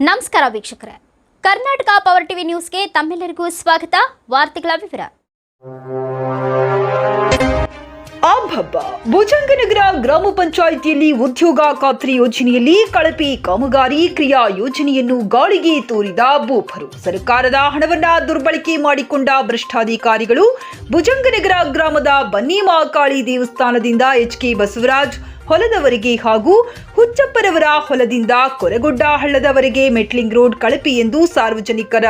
ನಮಸ್ಕಾರ ವೀಕ್ಷಕರೇ. Karnataka power TV ನ್ಯೂಸ್ಗೆ ತಮ್ಮೆಲ್ಲರಿಗೂ ಸ್ವಾಗತ. ವಾರ್ತೆಗಳ ವಿವರ. ಆಂಬಬ್ಬ ಭುಜಂಗನಗರ ಗ್ರಾಮ ಪಂಚಾಯಿತಿಯಲ್ಲಿ ಉದ್ಯೋಗ ಖಾತ್ರಿ ಯೋಜನೆಯಲ್ಲಿ ಕಳಪೆ ಕಾಮಗಾರಿ ಕ್ರಿಯಾ ಯೋಜನೆಯನ್ನು ಗಾಳಿಗೆ ತೋರಿದ ಬೂಫರು ಸರ್ಕಾರದ ಹಣವನ್ನ ದುರ್ಬಳಕೆ ಮಾಡಿಕೊಂಡ ಭ್ರಷ್ಟಾಧಿಕಾರಿಗಳು ಭುಜಂಗನಗರ ಗ್ರಾಮದ ಬನ್ನಿಮಾಕಾಳಿ ದೇವಸ್ಥಾನದಿಂದ ಎಚ್ ಕೆ ಬಸವರಾಜ್ ಹೊಲದವರೆಗೆ ಹಾಗೂ ಹುಚ್ಚಪ್ಪರವರ ಹೊಲದಿಂದ ಕೊರಗೊಡ್ಡ ಹಳ್ಳದವರೆಗೆ ಮೆಟ್ಲಿಂಗ್ ರೋಡ್ ಕಳಪೆ ಎಂದು ಸಾರ್ವಜನಿಕರ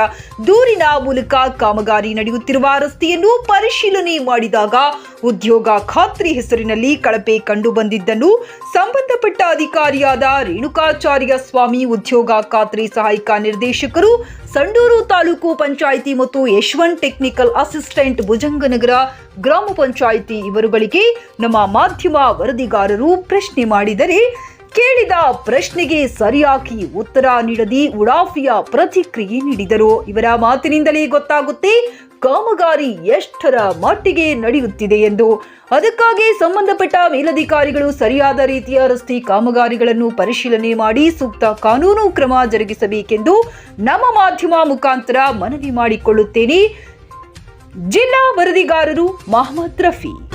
ದೂರಿನ ಮೂಲಕ ಕಾಮಗಾರಿ ನಡೆಯುತ್ತಿರುವ ರಸ್ತೆಯನ್ನು ಪರಿಶೀಲನೆ ಮಾಡಿದಾಗ ಉದ್ಯೋಗ ಖಾತ್ರಿ ಹೆಸರಿನಲ್ಲಿ ಕಳಪೆ ಕಂಡು ಬಂದಿದ್ದನ್ನು ಸಂಬಂಧಪಟ್ಟ ಅಧಿಕಾರಿಯಾದ ರೇಣುಕಾಚಾರ್ಯ ಸ್ವಾಮಿ ಉದ್ಯೋಗ ಖಾತ್ರಿ ಸಹಾಯಕ ನಿರ್ದೇಶಕರು ಸಂಡೂರು ತಾಲೂಕು ಪಂಚಾಯಿತಿ ಮತ್ತು ಯಶವಂತ್ ಟೆಕ್ನಿಕಲ್ ಅಸಿಸ್ಟೆಂಟ್ ಭುಜಂಗನಗರ ಗ್ರಾಮ ಪಂಚಾಯಿತಿ ಇವರುಗಳಿಗೆ ನಮ್ಮ ಮಾಧ್ಯಮ ವರದಿಗಾರರು ಪ್ರಶ್ನೆ ಮಾಡಿದರೆ ಕೇಳಿದ ಪ್ರಶ್ನೆಗೆ ಸರಿಯಾಗಿ ಉತ್ತರ ನೀಡದಿ ಉಡಾಫಿಯ ಪ್ರತಿಕ್ರಿಯೆ ನೀಡಿದರು. ಇವರ ಮಾತಿನಿಂದಲೇ ಗೊತ್ತಾಗುತ್ತೆ ಕಾಮಗಾರಿ ಎಷ್ಟರ ಮಟ್ಟಿಗೆ ನಡೆಯುತ್ತಿದೆ ಎಂದು. ಅದಕ್ಕಾಗಿ ಸಂಬಂಧಪಟ್ಟ ಮೇಲಧಿಕಾರಿಗಳು ಸರಿಯಾದ ರೀತಿಯ ರಸ್ತೆ ಕಾಮಗಾರಿಗಳನ್ನು ಪರಿಶೀಲನೆ ಮಾಡಿ ಸೂಕ್ತ ಕಾನೂನು ಕ್ರಮ ಜರುಗಿಸಬೇಕೆಂದು ನಮ್ಮ ಮಾಧ್ಯಮ ಮುಖಾಂತರ ಮನವಿ ಮಾಡಿಕೊಳ್ಳುತ್ತೇನೆ. ಜಿಲ್ಲಾ ವರದಿಗಾರರು ಮಹಮ್ಮದ್ ರಫಿ.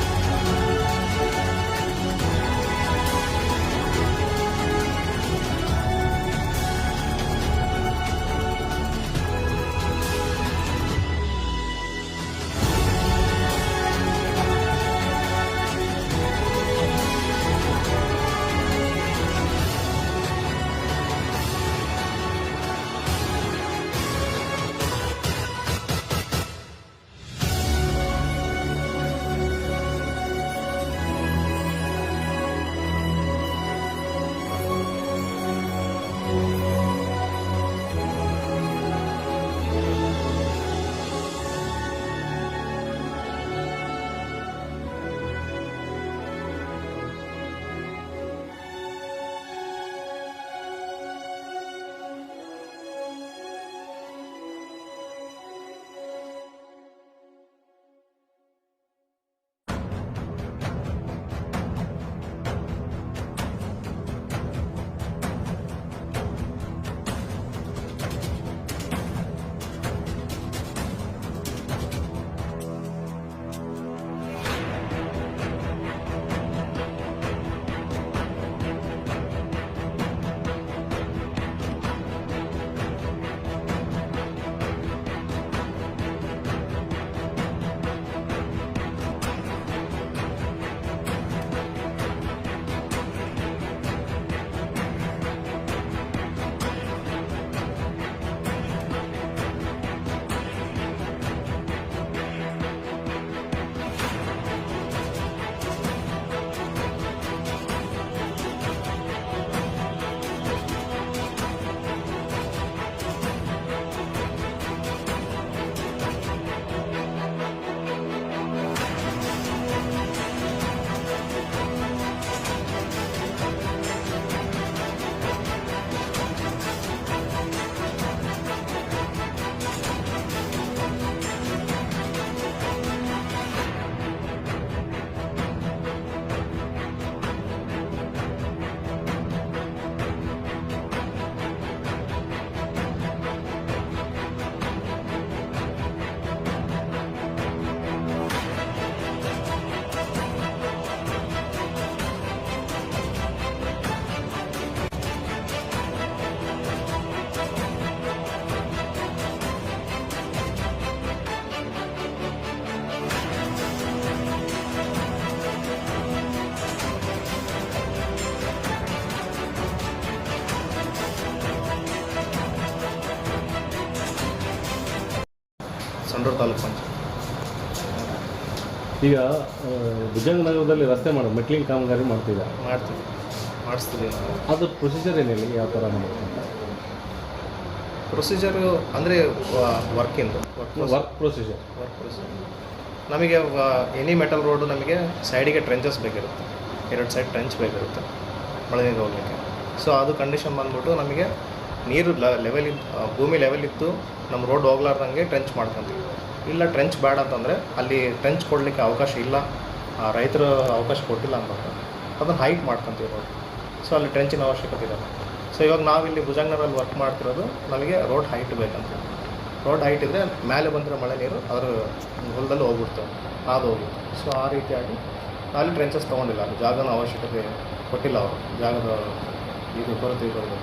ಈಗ ಭುಜಂಗನಗರದಲ್ಲಿ ರಸ್ತೆ ಮಾಡೋ ಮೆಟ್ಲಿಂಗ್ ಕಾಮಗಾರಿ ಮಾಡ್ತಿದ್ದ ಮಾಡ್ತೀವಿ. ಮಾಡಿಸ್ತೀವಿ. ಅದು ಪ್ರೊಸೀಜರ್ ಏನಿಲ್ಲ ಯಾವ ಥರ ಮಾಡ್ತೀವಿ? ಪ್ರೊಸೀಜರು ಅಂದರೆ ವರ್ಕಿಂದು work work procedure work procedure ನಮಗೆ ಎನಿ ಮೆಟಲ್ ರೋಡು ನಮಗೆ ಸೈಡಿಗೆ ಟ್ರೆಂಚಸ್ ಬೇಕಿರುತ್ತೆ. ಎರಡು ಸೈಡ್ ಟ್ರೆಂಚ್ ಬೇಕಿರುತ್ತೆ ಮಳೆ ನೀರು ಹೋಗಲಿಕ್ಕೆ. ಸೊ ಅದು ಕಂಡೀಷನ್ ಬಂದ್ಬಿಟ್ಟು ನಮಗೆ ನೀರು ಲೆವೆಲ್ ಭೂಮಿ ಲೆವೆಲ್ ಇತ್ತು ನಮ್ಮ ರೋಡ್ ಹೋಗ್ಲಾರ್ದಂಗೆ ಟ್ರೆಂಚ್ ಮಾಡ್ಕೊಂತೀವಿ. ಇಲ್ಲ ಟ್ರೆಂಚ್ ಬೇಡ ಅಂತಂದರೆ ಅಲ್ಲಿ ಟ್ರೆಂಚ್ ಕೊಡಲಿಕ್ಕೆ ಅವಕಾಶ ಇಲ್ಲ. ಆ ರೈತರು ಅವಕಾಶ ಕೊಟ್ಟಿಲ್ಲ ಅಂತಂದರೆ ಅದನ್ನು ಹೈಟ್ ಮಾಡ್ಕೊತೀವಿ ರೋಡ್ ಸೊ ಅಲ್ಲಿ ಟ್ರೆಂಚಿನ ಅವಶ್ಯಕತೆ ಇರಲ್ಲ ಸೊ ಇವಾಗ ನಾವಿಲ್ಲಿ ಭುಜಂಗನಲ್ಲಿ ವರ್ಕ್ ಮಾಡ್ತಿರೋದು ನಮಗೆ ರೋಡ್ ಹೈಟ್ ಬೇಕಂತ. ರೋಡ್ ಹೈಟ್ ಇದ್ದರೆ ಮೇಲೆ ಬಂದಿರೋ ಮಳೆ ನೀರು ಅದರ ಹೊಲದಲ್ಲಿ ಹೋಗ್ಬಿಡ್ತವೆ ಅದು ಹೋಗುತ್ತೆ ಸೊ ಆ ರೀತಿಯಾಗಿ ಅಲ್ಲಿ ಟ್ರೆಂಚಸ್ ತೊಗೊಂಡಿಲ್ಲ. ಅದು ಜಾಗನ ಅವಶ್ಯಕತೆ ಕೊಟ್ಟಿಲ್ಲ ಅವರು. ಜಾಗದ ಇದು ಕೊರತೆ ಇರೋದು.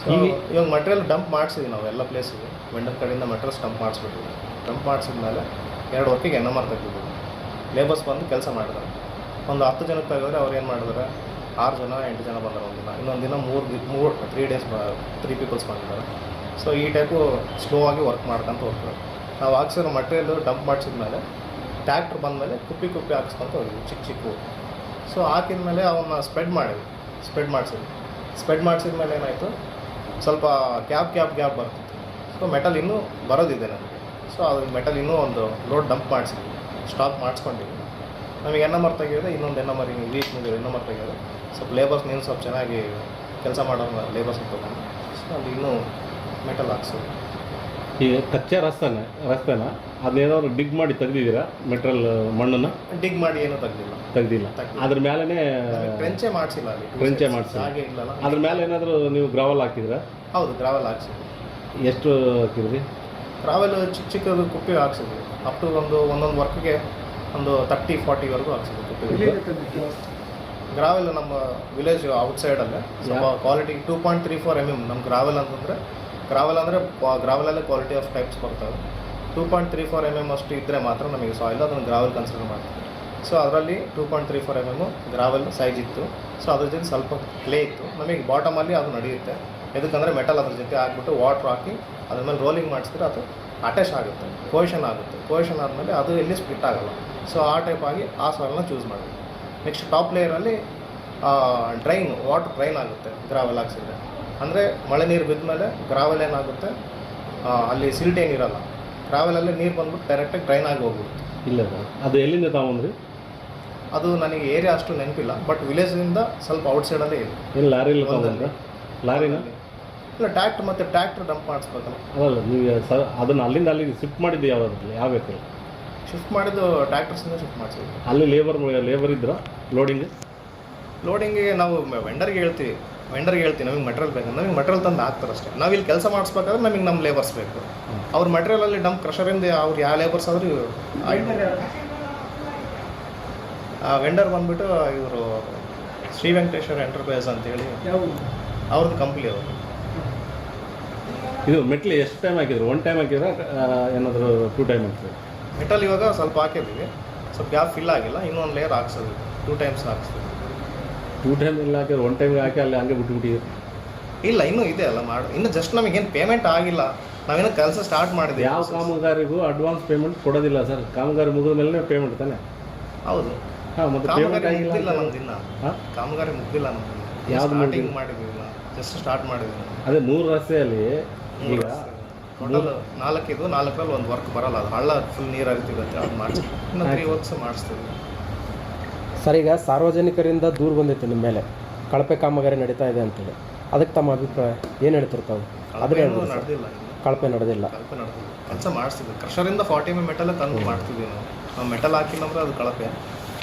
ಸೊ ಇವಾಗ ಮಟೀರಿಯಲ್ ಡಂಪ್ ಮಾಡಿಸಿದ್ವಿ ನಾವು ಎಲ್ಲ ಪ್ಲೇಸಿಗೆ ವೆಂಡರ್ ಕಡೆಯಿಂದ ಮಟೀರಿಯಲ್ಸ್ ಡಂಪ್ ಮಾಡಿಸ್ಬಿಟ್ಟಿದ್ವಿ ಡಂಪ್ ಮಾಡಿಸಿದ್ಮೇಲೆ ಎರಡು ವರ್ಕಿಗೆ ಎನ್ ಎಂ ಆರ್ ಲೇಬರ್ಸ್ ಬಂದು ಕೆಲಸ ಮಾಡಿದ್ದಾರೆ ಒಂದು ಹತ್ತು ಜನಕ್ಕೆ ತೆಗೆದ್ರೆ ಅವ್ರು ಏನು ಮಾಡಿದಾರೆ? ಆರು ಜನ, ಎಂಟು ಜನ ಬಂದಾರೆ ಒಂದಿನ ಇನ್ನೊಂದು ದಿನ ಮೂರು ಮೂರು ತ್ರೀ ಡೇಸ್ ತ್ರೀ ಪೀಪಲ್ಸ್ ಬಂದಿದ್ದಾರೆ. ಸೊ ಈ ಟೈಪು ಸ್ಲೋ ಆಗಿ ವರ್ಕ್ ಮಾಡ್ಕೊಂತ ಹೋಗ್ತಾರೆ ನಾವು ಹಾಕ್ಸಿರೋ ಮಟೀರಿಯಲ್ ಡಂಪ್ ಮಾಡಿಸಿದ್ಮೇಲೆ ಟ್ಯಾಕ್ಟ್ರ್ ಬಂದಮೇಲೆ ಕುಪ್ಪಿ ಕುಪ್ಪಿ ಹಾಕ್ಸ್ಕೊಂತ ಹೋಗಿದ್ವಿ ಚಿಕ್ಕ ಚಿಕ್ಕ ಸೊ ಹಾಕಿದ್ಮೇಲೆ ಅವನ್ನ ಸ್ಪ್ರೆಡ್ ಮಾಡಿದ್ವಿ. ಸ್ಪ್ರೆಡ್ ಮಾಡಿಸಿದ್ವಿ. ಸ್ಪ್ರೆಡ್ ಮಾಡಿಸಿದ್ಮೇಲೆ ಏನಾಯಿತು? ಸ್ವಲ್ಪ ಗ್ಯಾಪ್ ಗ್ಯಾಪ್ ಗ್ಯಾಪ್ ಬರ್ತಿತ್ತು ಸೊ ಮೆಟಲ್ ಇನ್ನೂ ಬರೋದಿದೆ ನನಗೆ ಸೊ ಅದು ಮೆಟಲ್ ಇನ್ನೂ ಒಂದು ಲೋಡ್ ಡಂಪ್ ಮಾಡಿಸಿದ್ವಿ. ಸ್ಟಾಕ್ ಮಾಡಿಸ್ಕೊಂಡಿದ್ವಿ. ನಮಗೆ ಎನ್ನ ನಂಬರ್ ತೆಗೆಯೋದು ಇನ್ನೊಂದು ಎನ್ನ ಮರಿ ವೀಕ್ ಮುಗಿಯೋದು ಎನ್ನ ನಂಬರ್ ತೆಗೆಯೋದು. ಸ್ವಲ್ಪ ಲೇಬರ್ಸ್ ನೀನು ಸ್ವಲ್ಪ ಚೆನ್ನಾಗಿ ಕೆಲಸ ಮಾಡೋ ಲೇಬರ್ಸ್ ತೊಗೊಂಡು. ಸೊ ಅಲ್ಲಿ ಇನ್ನೂ ಮೆಟಲ್ ಹಾಕ್ಸೋದು ಈಗ ಕಚ್ಚಾ ರಸ್ತೆನ ರಸ್ತೆನ ಅದನ್ನೇನಾದ್ರು ಡಿಗ್ ಮಾಡಿ ತೆಗ್ದಿದ್ದೀರಾ? ಮೆಟ್ರಲ್ ಮಣ್ಣನ್ನು? ಡಿಗ್ ಮಾಡಿ ಏನೂ ತೆಗ್ದಿಲ್ಲ. ತೆಗ್ದಿಲ್ಲ. ತೆಗ್ದಿಲ್ಲ. ಅದ್ರ ಮೇಲೇ ಕ್ರೆಂಚೆ ಮಾಡಿಸಿಲ್ಲ ಅಲ್ಲಿ. ಕ್ರೆಂಚೆ ಮಾಡಿಸಿ ಹಾಗೆ ಇಲ್ಲ ಅದ್ರ ಮೇಲೆ ಏನಾದರೂ ನೀವು ಗ್ರಾವಲ್ ಹಾಕಿದ್ರಾ? ಹೌದು ಗ್ರಾವಲ್ ಹಾಕ್ಸಿ ಎಷ್ಟು ಹಾಕಿದ್ರಿ? ಟ್ರಾವೆಲ್ ಚಿಕ್ಕ ಚಿಕ್ಕದು ಕುಪ್ಪಿ ಹಾಕ್ಸಿದ್ವಿ. ಅಪ್ ಟು ಒಂದು ಒಂದೊಂದು ವರ್ಕ್ಗೆ ಒಂದು ತರ್ಟಿ ಫಾರ್ಟಿವರೆಗೂ ಹಾಕ್ಸಿದ್ವಿ ಕುಪ್ಪಿ ಗ್ರಾವೆಲ್ ನಮ್ಮ ವಿಲೇಜ್ ಔಟ್ಸೈಡಲ್ಲೇ ಸ್ವಲ್ಪ quality two point three four M M ನಮ್ಮ ಗ್ರಾವೆಲ್ ಅಂತಂದರೆ ಗ್ರಾವೆಲ್ ಅಂದರೆ ಗ್ರಾವೆಲಲ್ಲೇ ಕ್ವಾಲಿಟಿ ಆಫ್ ಟೈಪ್ಸ್ ಬರ್ತವೆ two point three four M M ಅಷ್ಟು ಇದ್ದರೆ ಮಾತ್ರ ನಮಗೆ ಸಾಯಿಲ್ ಅದನ್ನು ಗ್ರಾವೆಲ್ ಕನ್ಸಿಡರ್ ಮಾಡ್ತೀವಿ. ಸೊ ಅದರಲ್ಲಿ two point three four M M gravel size ಇತ್ತು. ಸೊ ಅದ್ರ ಜೊತೆ ಸ್ವಲ್ಪ ಕ್ಲೇ ಇತ್ತು. ನಮಗೆ ಬಾಟಮಲ್ಲಿ ಅದು ನಡೆಯುತ್ತೆ. ಎದಕ್ಕಂದರೆ ಮೆಟಲ್ ಅದ್ರ ಜೊತೆ ಹಾಕ್ಬಿಟ್ಟು ವಾಟ್ರ್ ಹಾಕಿ ಅದ್ರ ಮೇಲೆ ರೋಲಿಂಗ್ ಮಾಡಿಸಿದ್ರೆ ಅದು ಅಟ್ಯಾಚ್ ಆಗುತ್ತೆ ಪೊಸಿಷನ್ ಆಗುತ್ತೆ. ಪೊಸಿಷನ್ ಆದಮೇಲೆ ಅದು ಎಲ್ಲಿ ಸ್ಪ್ಲಿಟ್ ಆಗಲ್ಲ. ಸೊ ಆ ಟೈಪ್ ಆಗಿ ಆ ಸಾಲನ್ನ ಚೂಸ್ ಮಾಡಬೇಕು. ನೆಕ್ಸ್ಟ್ ಟಾಪ್ ಲೇಯರಲ್ಲಿ ಡ್ರೈನ್ ವಾಟರ್ ಡ್ರೈನ್ ಆಗುತ್ತೆ ಗ್ರಾವೆಲ್ ಹಾಕ್ಸಿದ್ರೆ. ಅಂದರೆ ಮಳೆ ನೀರು ಬಿದ್ದ ಮೇಲೆ ಗ್ರಾವೆಲ್ ಏನಾಗುತ್ತೆ ಅಲ್ಲಿ ಸಿಲ್ಟ್ ಏನಿರಲ್ಲ ಗ್ರಾವೆಲಲ್ಲಿ ನೀರು ಬಂದ್ಬಿಟ್ಟು ಡೈರೆಕ್ಟಾಗಿ ಡ್ರೈನ್ ಆಗಿ ಹೋಗ್ಬಿಡುತ್ತೆ. ಇಲ್ಲ ಅದು ಎಲ್ಲಿಂದ ತಗೊಂಡ್ರಿ? ಅದು ನನಗೆ ಏರಿಯಾ ಅಷ್ಟು ನೆನಪಿಲ್ಲ ಬಟ್ ವಿಲೇಜಿಂದ ಸ್ವಲ್ಪ ಔಟ್ಸೈಡಲ್ಲೇ ಇದೆ. ಲಾರಿ ಲಾರಿಲಿ ಲಾರಿನ? ಇಲ್ಲ ಟ್ಯಾಕ್ಟ್ರ್ ಮತ್ತು ಟ್ಯಾಕ್ಟ್ರ್ ಡಂಪ್ ಮಾಡಿಸ್ಬೇಕಲ್ಲ. ಅಲ್ಲ ನೀವು ಸರ್ ಅದನ್ನು ಅಲ್ಲಿಂದ ಅಲ್ಲಿಗೆ ಶಿಫ್ಟ್ ಮಾಡಿದ್ದು ಯಾವ್ದಾದ್ರು ಯಾವ ವೆಹಿಕಲ್ ಶಿಫ್ಟ್ ಮಾಡಿದ್ದು ಟ್ಯಾಕ್ಟರ್ಸಿಂದ ಶಿಫ್ಟ್ ಮಾಡಿಸಿದ್ವಿ ಅಲ್ಲಿ ಲೇಬರ್ ಲೇಬರ್ ಇದ್ರ? ಲೋಡಿಂಗ್ ಲೋಡಿಂಗಿಗೆ ನಾವು ವೆಂಡರ್ಗೆ ಹೇಳ್ತೀವಿ. ವೆಂಡರ್ಗೆ ಹೇಳ್ತೀವಿ ನಮಗೆ ಮಟೀರಿಯಲ್ ಬೇಕು. ನಮಗೆ ಮಟೀರಿಯಲ್ ತಂದು ಹಾಕ್ತಾರೆ ಅಷ್ಟೇ. ನಾವು ಇಲ್ಲಿ ಕೆಲಸ ಮಾಡಿಸ್ಬೇಕಾದ್ರೆ ನಮಗೆ ನಮ್ಮ ಲೇಬರ್ಸ್ ಬೇಕು. ಅವ್ರ ಮಟೀರಿಯಲಲ್ಲಿ ಡಂಪ್ ಕ್ರಷರಿಂದ ಅವ್ರು ಯಾವ ಲೇಬರ್ಸ್ ಆದರೂ ವೆಂಡರ್ ಬಂದ್ಬಿಟ್ಟು ಇವರು ಶ್ರೀ ವೆಂಕಟೇಶ್ವರ ಎಂಟರ್ಪ್ರೈಸ್ ಅಂತೇಳಿ ಅವ್ರದ್ದು ಕಂಪ್ನಿ ಅವರು ಇದು ಮೆಟ್ಲು ಎಷ್ಟು ಟೈಮ್ ಹಾಕಿದ್ರು? ಒನ್ ಟೈಮ್ ಹಾಕಿದ್ರೆ ಏನಾದರೂ ಟೂ ಟೈಮ್ ಹಾಕಿದ್ರು ಮೆಟಲ್ ಇವಾಗ ಸ್ವಲ್ಪ ಹಾಕಿದ್ದೀವಿ. ಸ್ವಲ್ಪ ಗ್ಯಾಪ್ ಫಿಲ್ ಆಗಿಲ್ಲ. ಇನ್ನೊಂದು ಲೇಯರ್ ಹಾಕ್ಸೋದು. ಟೂ ಟೈಮ್ಸ್ ಹಾಕ್ಸೋದು ಟೂ ಟೈಮ್ ಇಲ್ಲ ಹಾಕಿದ್ರೆ ಒನ್ ಟೈಮ್ಗೆ ಹಾಕಿ ಅಲ್ಲಿ ಹಂಗೆ ಬಿಟ್ಬಿಟ್ಟಿದ್ರು ಇಲ್ಲ ಇನ್ನೂ ಇದೆ ಅಲ್ಲ ಮಾಡಿ ಇನ್ನು ಜಸ್ಟ್ ನಮಗೇನು ಪೇಮೆಂಟ್ ಆಗಿಲ್ಲ. ನಾವೇನೋ ಕೆಲಸ ಸ್ಟಾರ್ಟ್ ಮಾಡಿದ್ವಿ ಯಾವ ಕಾಮಗಾರಿಗೂ ಅಡ್ವಾನ್ಸ್ ಪೇಮೆಂಟ್ ಕೊಡೋದಿಲ್ಲ ಸರ್. ಕಾಮಗಾರಿ ಮುಗಿದ ಮೇಲೆ ಪೇಮೆಂಟ್ ತಾನೆ? ಹೌದು. ಹಾಂ ಮತ್ತೆ ಪೇಮೆಂಟ್ ಕಾಮಗಾರಿ ಆಗಿಲ್ಲ ಮುಗ್ದಿಲ್ಲ ನಮ್ದು ಇನ್ನ ಹಾಂ? ಕಾಮಗಾರಿ ಮುಗ್ದಿಲ್ಲ ನಮ್ದು ಯಾವ್ದು ಸ್ಟಾರ್ಟಿಂಗ್? ಮಾಡಿದ್ವಿ ಜಸ್ಟ್ ಸ್ಟಾರ್ಟ್ ಮಾಡಿದ್ವಿ ಅದೇ ಮೂರು ರಸ್ತೆಯಲ್ಲಿ ಟೋಟಲ್ ನಾಲ್ಕಿದು ನಾಲ್ಕರಲ್ಲಿ ಒಂದು ವರ್ಕ್ ಬರಲ್ಲ. ಅದು ಹಳ್ಳ ಫುಲ್ ನೀರು ಹರಿತಿರುತ್ತೆ ಅದು ಮಾಡಿಸ್ತೀವಿ ಇನ್ನು ತ್ರೀ ವರ್ಕ್ಸ್ ಮಾಡಿಸ್ತೀವಿ. ಸರ್ ಈಗ ಸಾರ್ವಜನಿಕರಿಂದ ದೂರ ಬಂದಿತ್ತು ನಿಮ್ಮ ಮೇಲೆ. ಕಳಪೆ ಕಾಮಗಾರಿ ನಡೀತಾ ಇದೆ ಅಂತೇಳಿ. ಅದಕ್ಕೆ ತಮ್ಮ ಅಭಿಪ್ರಾಯ ಏನು ಹೇಳ್ತಿರ್ತಾವೆ ಅದ್ರ ನಡೆದಿಲ್ಲ. ಕಳಪೆ ನಡೆದಿಲ್ಲ. ಕಳಪೆ ನಡೆದಿಲ್ಲ. ಕೆಲಸ ಮಾಡಿಸ್ತೀವಿ. ಕ್ರಷರಿಂದ ಫಾರ್ಟಿ ಎಂ ಮೆಟಲ್ ತಂದು ಮಾಡ್ತಿದ್ವಿ ನಾವು. ನಾವು ಮೆಟಲ್ ಹಾಕಿಲ್ಲ ಅದು ಕಳಪೆ.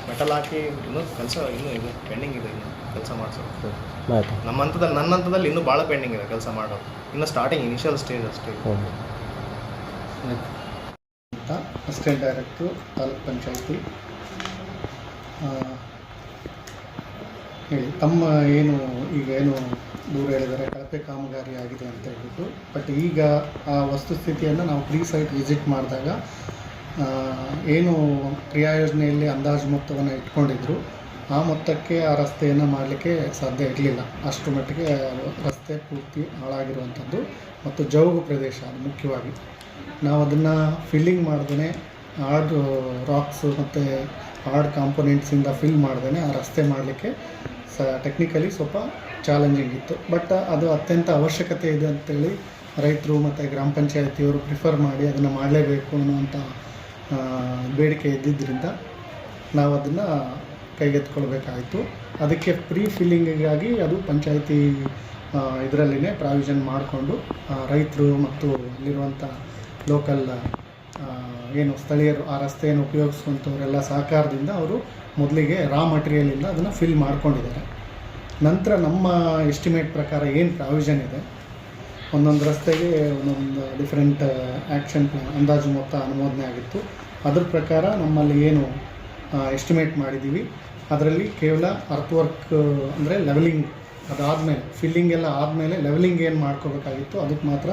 ಮೆಟಲ್ ಹಾಕಿ ಇನ್ನೂ ಕೆಲಸ ಇನ್ನೂ ಇದೆ ಪೆಂಡಿಂಗ್ ಇದೆ ಇನ್ನೂ. ಕೆಲಸ ಮಾಡಿಸೋದು. ನಮ್ಮ ಹಂತದಲ್ಲಿ ನನ್ನ ಹಂತದಲ್ಲಿ ಇನ್ನೂ ಭಾಳ ಪೆಂಡಿಂಗ್ ಇದೆ ಕೆಲಸ ಮಾಡೋದು ಇನ್ನು ಸ್ಟಾರ್ಟಿಂಗ್ ಇನಿಷಿಯಲ್ ಸ್ಟೇಜ್ ಅಷ್ಟೇ ಅಂತ ಅಸಿಸ್ಟೆಂಟ್ ಡೈರೆಕ್ಟ್ರು ತಾಲೂಕ್ ಪಂಚಾಯತಿ ಹೇಳಿ. ತಮ್ಮ ಏನು ಈಗ ಏನು ದೂರ ಹೇಳಿದರೆ ಕಳಪೆ ಕಾಮಗಾರಿ ಆಗಿದೆ ಅಂತ ಹೇಳ್ಬಿಟ್ಟು. ಬಟ್ ಈಗ ಆ ವಸ್ತುಸ್ಥಿತಿಯನ್ನು ನಾವು ಪ್ರೀ ಸೈಟ್ ವಿಸಿಟ್ ಮಾಡಿದಾಗ ಏನು ಕ್ರಿಯಾ ಯೋಜನೆಯಲ್ಲಿ ಅಂದಾಜು ಮೊತ್ತವನ್ನು ಇಟ್ಕೊಂಡಿದ್ರು ಆ ಮೊತ್ತಕ್ಕೆ ಆ ರಸ್ತೆಯನ್ನು ಮಾಡಲಿಕ್ಕೆ ಸಾಧ್ಯ ಇರಲಿಲ್ಲ. ಅಷ್ಟು ಮಟ್ಟಿಗೆ ರಸ್ತೆ ಪೂರ್ತಿ ಹಾಳಾಗಿರುವಂಥದ್ದು ಮತ್ತು ಜೌಗು ಪ್ರದೇಶ ಅದು ಮುಖ್ಯವಾಗಿ. ನಾವು ಅದನ್ನು ಫಿಲ್ಲಿಂಗ್ ಮಾಡ್ದೇ ಹಾರ್ಡ್ ರಾಕ್ಸು ಮತ್ತು ಹಾರ್ಡ್ ಕಾಂಪೊನೆಂಟ್ಸಿಂದ ಫಿಲ್ ಮಾಡ್ದೇ ಆ ರಸ್ತೆ ಮಾಡಲಿಕ್ಕೆ ಸ ಟೆಕ್ನಿಕಲಿ ಸ್ವಲ್ಪ ಚಾಲೆಂಜಿಂಗ್ ಇತ್ತು. ಬಟ್ ಅದು ಅತ್ಯಂತ ಅವಶ್ಯಕತೆ ಇದೆ ಅಂತೇಳಿ ರೈತರು ಮತ್ತು ಗ್ರಾಮ ಪಂಚಾಯತಿಯವರು ಪ್ರಿಫರ್ ಮಾಡಿ ಅದನ್ನು ಮಾಡಲೇಬೇಕು ಅನ್ನುವಂಥ ಬೇಡಿಕೆ ಇದ್ದಿದ್ದರಿಂದ ನಾವು ಅದನ್ನು ಕೈಗೆತ್ಕೊಳ್ಬೇಕಾಯಿತು ಅದಕ್ಕೆ ಪ್ರೀ ಫಿಲ್ಲಿಂಗಿಗಾಗಿ ಅದು ಪಂಚಾಯಿತಿ ಇದರಲ್ಲಿನೇ ಪ್ರಾವಿಷನ್ ಮಾಡಿಕೊಂಡು ರೈತರು ಮತ್ತು ಅಲ್ಲಿರುವಂಥ ಲೋಕಲ್ ಏನು ಸ್ಥಳೀಯರು, ಆ ರಸ್ತೆಯನ್ನು ಉಪಯೋಗಿಸುವಂಥವರೆಲ್ಲ ಸಹಕಾರದಿಂದ ಅವರು ಮೊದಲಿಗೆ ರಾ ಮಟೀರಿಯಲಿಂದ ಅದನ್ನು ಫಿಲ್ ಮಾಡ್ಕೊಂಡಿದ್ದಾರೆ. ನಂತರ ನಮ್ಮ ಎಸ್ಟಿಮೇಟ್ ಪ್ರಕಾರ ಏನು ಪ್ರಾವಿಷನ್ ಇದೆ, ಒಂದೊಂದು ರಸ್ತೆಗೆ ಒಂದೊಂದು ಡಿಫ್ರೆಂಟ್ ಆ್ಯಕ್ಷನ್ ಪ್ಲಾನ್, ಅಂದಾಜು ಮೊತ್ತ ಅನುಮೋದನೆ ಆಗಿತ್ತು. ಅದ್ರ ಪ್ರಕಾರ ನಮ್ಮಲ್ಲಿ ಏನು ಎಸ್ಟಿಮೇಟ್ ಮಾಡಿದ್ದೀವಿ. ಅದರಲ್ಲಿ ಕೇವಲ ಅರ್ತ್ ವರ್ಕ್ ಅಂದರೆ ಲೆವೆಲಿಂಗ್ ಅದಾದಮೇಲೆ ಫಿಲ್ಲಿಂಗ್ ಎಲ್ಲ ಆದಮೇಲೆ ಲೆವೆಲಿಂಗ್ ಏನು ಮಾಡ್ಕೋಬೇಕಾಗಿತ್ತು, ಅದಕ್ಕೆ ಮಾತ್ರ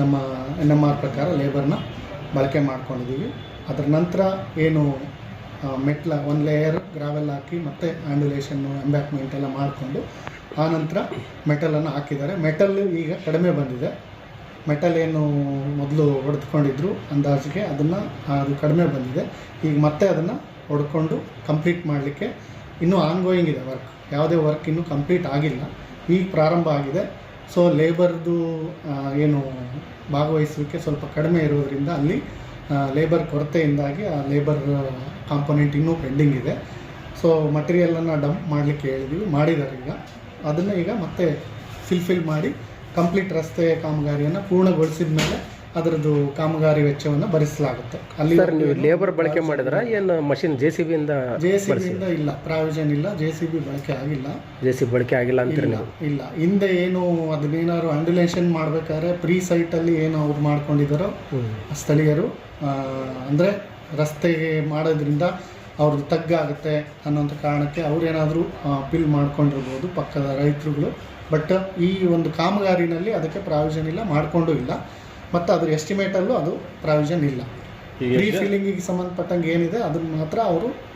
ನಮ್ಮ ಎನ್ ಎಂ ಆರ್ ಪ್ರಕಾರ ಲೇಬರ್ನ ಬಳಕೆ ಮಾಡ್ಕೊಂಡಿದ್ದೀವಿ. ಅದರ ನಂತರ ಏನು ಮೆಟ್ಲ ಒಂದು ಲೇಯರ್ ಗ್ರಾವೆಲ್ ಹಾಕಿ ಮತ್ತೆ ಆ್ಯಂಡುಲೇಷನ್ನು ಎಂಬ್ಯಾಕ್ಮೆಂಟ್ ಎಲ್ಲ ಮಾಡಿಕೊಂಡು, ಆ ನಂತರ ಮೆಟಲನ್ನು ಹಾಕಿದ್ದಾರೆ. ಮೆಟಲ್ ಈಗ ಕಡಿಮೆ ಬಂದಿದೆ. ಮೆಟಲ್ ಏನು ಮೊದಲು ಹೊಡೆದುಕೊಂಡಿದ್ರು ಅಂದಾಜಿಗೆ ಅದನ್ನು ಅದು ಕಡಿಮೆ ಬಂದಿದೆ. ಈಗ ಮತ್ತೆ ಅದನ್ನು ಹೊಡ್ಕೊಂಡು ಕಂಪ್ಲೀಟ್ ಮಾಡಲಿಕ್ಕೆ ಇನ್ನೂ ಆನ್ಗೋಯಿಂಗ್ ಇದೆ ವರ್ಕ್ ಯಾವುದೇ ವರ್ಕ್ ಇನ್ನೂ ಕಂಪ್ಲೀಟ್ ಆಗಿಲ್ಲ. ಈಗ ಪ್ರಾರಂಭ ಆಗಿದೆ. ಸೊ ಲೇಬರ್ದು ಏನು ಭಾಗವಹಿಸಲಿಕ್ಕೆ ಸ್ವಲ್ಪ ಕಡಿಮೆ ಇರೋದರಿಂದ ಅಲ್ಲಿ ಲೇಬರ್ ಕೊರತೆಯಿಂದಾಗಿ ಆ ಲೇಬರ್ ಕಾಂಪೊನೆಂಟ್ ಇನ್ನೂ ಪೆಂಡಿಂಗ್ ಇದೆ. ಸೊ ಮಟೀರಿಯಲನ್ನು ಡಂಪ್ ಮಾಡಲಿಕ್ಕೆ ಹೇಳಿದ್ವಿ. ಮಾಡಿದ್ದಾರೆ ಈಗ. ಅದನ್ನು ಈಗ ಮತ್ತೆ ಫಿಲ್ಫಿಲ್ ಮಾಡಿ ಕಂಪ್ಲೀಟ್ ರಸ್ತೆ ಕಾಮಗಾರಿಯನ್ನು ಪೂರ್ಣಗೊಳಿಸಿದ ಮೇಲೆ ಅದರದ್ದು ಕಾಮಗಾರಿ ವೆಚ್ಚವನ್ನು ಭರಿಸಲಾಗುತ್ತೆ. ಅಲ್ಲಿ ಸರ್ ನೀವು ಲೇಬರ್ ಬಳಕೆ ಮಾಡಿದ್ರ ಏನು ಮಷಿನ್ ಜೆ ಸಿ ಬಿಯಿಂದ ಜೆ ಸಿ ಬಿಯಿಂದ ಇಲ್ಲ. ಪ್ರಾವಿಷನ್ ಇಲ್ಲ. ಜೆ ಸಿ ಬಿ ಬಳಕೆ ಆಗಿಲ್ಲ. ಜೆ ಸಿ ಬಳಕೆ ಆಗಿಲ್ಲ ಅಂತೀರಿ ಇಲ್ಲ ನೀವು? ಇಲ್ಲ. ಹಿಂದೆ ಏನು ಅದನ್ನೇನಾದ್ರು ಅಂಡುಲೇಷನ್ ಮಾಡ್ಬೇಕಾದ್ರೆ ಪ್ರೀ ಸೈಟಲ್ಲಿ ಏನು ಅವ್ರು ಮಾಡ್ಕೊಂಡಿದ್ದಾರೋ ಸ್ಥಳೀಯರು ಅಂದರೆ ರಸ್ತೆಗೆ ಮಾಡೋದ್ರಿಂದ ಅವ್ರದ್ದು ತಗ್ಗಾಗುತ್ತೆ ಅನ್ನೋಂಥ ಕಾರಣಕ್ಕೆ ಅವ್ರೇನಾದರೂ ಬಿಲ್ ಮಾಡ್ಕೊಂಡಿರ್ಬೋದು ಪಕ್ಕದ ರೈತರುಗಳು. ಬಟ್ ಈ ಒಂದು ಕಾಮಗಾರಿನಲ್ಲಿ ಅದಕ್ಕೆ ಪ್ರಾವಿಷನ್ ಇಲ್ಲ ಮಾಡಿಕೊಂಡು ಇಲ್ಲ. ಮತ್ತು ಅದ್ರ ಎಸ್ಟಿಮೇಟಲ್ಲೂ ಅದು ಪ್ರಾವಿಷನ್ ಇಲ್ಲ. ಈ ಫೀಲಿಂಗಿಗೆ ಸಂಬಂಧಪಟ್ಟಂಗೆ ಏನಿದೆ ಅದನ್ನು ಮಾತ್ರ ಅವರು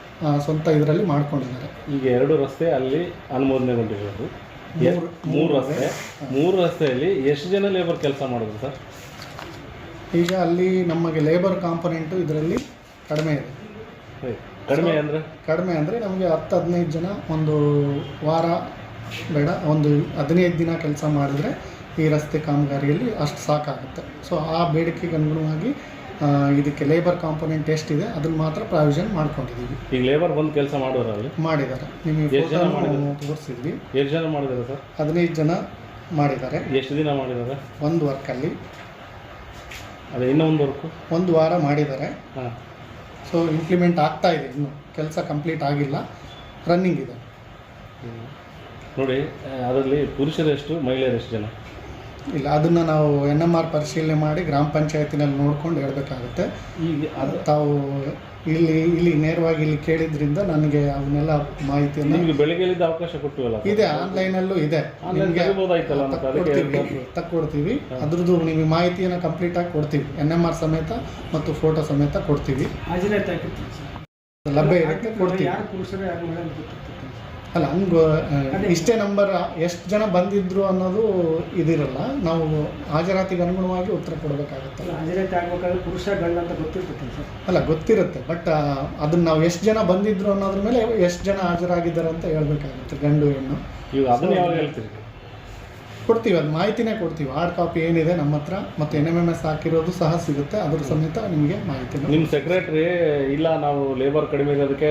ಸ್ವಂತ ಇದರಲ್ಲಿ ಮಾಡ್ಕೊಂಡಿದ್ದಾರೆ. ಈಗ ಎರಡು ರಸ್ತೆ ಅಲ್ಲಿ ಅನುಮೋದನೆಗೊಂಡಿರೋದು ಮೂರು- ರಸ್ತೆ. ಮೂರು ರಸ್ತೆಯಲ್ಲಿ ಎಷ್ಟು ಜನ ಲೇಬರ್ ಕೆಲಸ ಮಾಡೋದು ಸರ್? ಈಗ ಅಲ್ಲಿ ನಮಗೆ ಲೇಬರ್ ಕಾಂಪೊನೆಂಟು ಇದರಲ್ಲಿ ಕಡಿಮೆ ಇದೆ. ಕಡಿಮೆ ಅಂದರೆ? ಕಡಿಮೆ ಅಂದರೆ ನಮಗೆ ಹತ್ತು ಹದಿನೈದು ಜನ ಒಂದು ವಾರ ಬೇಡ ಒಂದು ಹದಿನೈದು ದಿನ ಕೆಲಸ ಮಾಡಿದ್ರೆ ಈ ರಸ್ತೆ ಕಾಮಗಾರಿಯಲ್ಲಿ ಅಷ್ಟು ಸಾಕಾಗುತ್ತೆ. ಸೊ ಆ ಬೇಡಿಕೆಗೆ ಅನುಗುಣವಾಗಿ ಇದಕ್ಕೆ ಲೇಬರ್ ಕಾಂಪೊನೆಂಟ್ ಎಷ್ಟಿದೆ ಅದನ್ನು ಮಾತ್ರ ಪ್ರಾವಿಷನ್ ಮಾಡ್ಕೊಂಡಿದ್ದೀವಿ ಈಗ ಲೇಬರ್ ಬಂದು ಕೆಲಸ ಮಾಡೋರಲ್ಲಿ ಮಾಡಿದ್ದಾರೆ. ನಿಮಗೆ? ತೋರಿಸಿದ್ವಿ. ಎಷ್ಟು ಜನ ಮಾಡಿದ್ದಾರೆ ಸರ್? ಹದಿನೈದು ಜನ ಮಾಡಿದ್ದಾರೆ. ಎಷ್ಟು ದಿನ ಮಾಡಿದ್ದಾರೆ? ಒಂದು ವರ್ಕಲ್ಲಿ. ಅದೇ ಇನ್ನೊಂದು ಒಂದು ವರ್ಕು? ಒಂದು ವಾರ ಮಾಡಿದ್ದಾರೆ. ಹಾಂ. ಸೊ ಇಂಪ್ಲಿಮೆಂಟ್ ಆಗ್ತಾ ಇದೆ ಇನ್ನು. ಕೆಲಸ ಕಂಪ್ಲೀಟ್ ಆಗಿಲ್ಲ. ರನ್ನಿಂಗ್ ಇದೆ. ನೋಡಿ ಅದರಲ್ಲಿ ಪುರುಷರೆಷ್ಟು ಎಷ್ಟು ಮಹಿಳೆಯರು ಎಷ್ಟು ಜನ? ಇಲ್ಲ ಅದನ್ನು ನಾವು ಎನ್ ಎಂ ಆರ್ ಪರಿಶೀಲನೆ ಮಾಡಿ ಗ್ರಾಮ ಪಂಚಾಯತಿನಲ್ಲಿ ನೋಡ್ಕೊಂಡು ಹೇಳಬೇಕಾಗುತ್ತೆ. ಈಗ ಅದು ತಾವು ಇಲ್ಲಿ ಇಲ್ಲಿ ನೇರವಾಗಿ ಇಲ್ಲಿ ಕೇಳಿದ್ರಿಂದ ನನಗೆ ಅವನ್ನೆಲ್ಲ ಮಾಹಿತಿಯನ್ನು ನಿಮಗೆ ಬೆಳಗ್ಗೆಲಿದ್ದ ಅವಕಾಶ ಕೊಟ್ಟಿವಲ್ಲ ಸರ್? ಇದೆ ಆನ್ಲೈನಲ್ಲೂ ಇದೆ. Online ನಿಮ್ಗೆ ತೆಗಿಬೋದಾಯ್ತಲ್ಲ ಅದಕ್ಕೆ ತಕ್ಕೊಡ್ತೀವಿ ತಕ್ಕೊಡ್ತೀವಿ. ಅದ್ರದ್ದು ನಿಮಗೆ ಮಾಹಿತಿಯನ್ನು ಕಂಪ್ಲೀಟ್ ಆಗಿ ಕೊಡ್ತೀವಿ. ಎನ್ ಎಂ ಆರ್ ಸಮೇತ ಮತ್ತು ಫೋಟೋ ಸಮೇತ ಕೊಡ್ತೀವಿ. ಹಾಜರಾತಿ ಹಾಕಿರ್ತೀವಿ ಸರ್. ಲಭ್ಯ ಇರುತ್ತೆ ಕೊಡ್ತೀವಿ. ಯಾರು ಪುರುಷರು ಯಾರು ಮಹಿಳೆಯರು ಗೊತ್ತಿರ್ತೈತೆ ಅಲ್ಲ ಹಂಗೆ ಇಷ್ಟೇ ನಂಬರ್ ಎಷ್ಟು ಜನ ಬಂದಿದ್ರು ಅನ್ನೋದು ಇದಿರಲ್ಲ. ನಾವು ಹಾಜರಾತಿಗೆ ಅನುಗುಣವಾಗಿ ಉತ್ತರ ಕೊಡಬೇಕಾಗುತ್ತೆ. ಅಲ್ಲ, ಹಾಜರಾತಿ ಆಗ್ಬೇಕಾದ್ರೆ ಪುರುಷ ಗಂಡ ಅಂತ ಗೊತ್ತಿರ್ತೈತೆ ಸರ್. ಅಲ್ಲ ಗೊತ್ತಿರುತ್ತೆ ಬಟ್ ಅದನ್ನ ನಾವು ಎಷ್ಟು ಜನ ಬಂದಿದ್ರು ಅನ್ನೋದ್ರ ಮೇಲೆ ಎಷ್ಟು ಜನ ಹಾಜರಾಗಿದ್ದಾರೆ ಅಂತ ಹೇಳ್ಬೇಕಾಗುತ್ತೆ ಗಂಡು ಹೆಣ್ಣು. ಈಗ ಅದನ್ನ ಯಾವಾಗ ಹೇಳ್ತೀರಿ? ಕೊಡ್ತೀವಿ ಅದು ಮಾಹಿತಿನೇ ಕೊಡ್ತೀವಿ. ಹಾರ್ಡ್ ಕಾಪಿ ಏನಿದೆ ನಮ್ಮ ಹತ್ರ ಮತ್ತು ಎನ್ ಎಂ ಎಂ ಎಸ್ ಹಾಕಿರೋದು ಸಹ ಸಿಗುತ್ತೆ. ಅದ್ರ ಸಮೇತ ನಿಮಗೆ ಮಾಹಿತಿ ನಿಮ್ಮ ಸೆಕ್ರೆಟ್ರಿ ಇಲ್ಲ ನಾವು ಲೇಬರ್ ಕಡಿಮೆ ಇರೋದಕ್ಕೆ